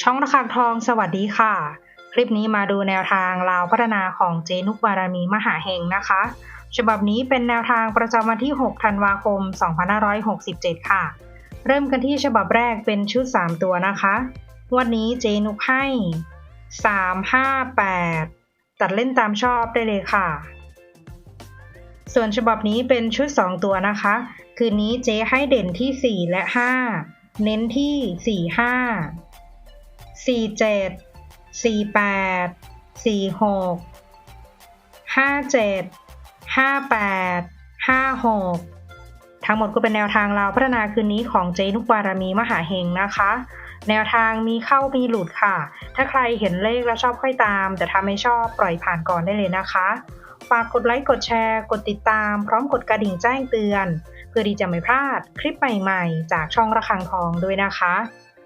ช่องระฆังทองสวัสดีค่ะ คลิปนี้มาดูแนวทางลาวพัฒนาของเจนุกบารมีมหาเฮงนะคะ ฉบับนี้เป็นแนวทางประจำวันที่ 6 ธันวาคม 2567 ค่ะ เริ่มกันที่ฉบับแรกเป็นชุด 3 ตัวนะคะ วันนี้เจนุกให้ 3 5 8 ตัดเล่นตามชอบได้เลยค่ะ ส่วนฉบับนี้เป็นชุด 2 ตัวนะคะ คืนนี้เจให้เด่นที่ 4 และ 5 เน้นที่ 4 5 สี่เจ็ดสี่แปดสี่หกห้าเจ็ดห้าแปดห้าหกทั้งหมดก็เป็นแนวทางเราวพัฒนาคืนนี้ของเจนุกบารมีมหาเฮงนะคะ แนวทางมีเข้ามีหลุดค่ะ ถ้าใครเห็นเลขแล้วชอบค่อยตาม แต่ถ้าไม่ชอบปล่อยผ่านก่อนได้เลยนะคะ ฝากกดไลค์กดแชร์ กดติดตาม พร้อมกดกระดิ่งแจ้งเตือน เพื่อที่จะไม่พลาดคลิปใหม่ๆ จากช่องระฆังทองด้วยนะคะ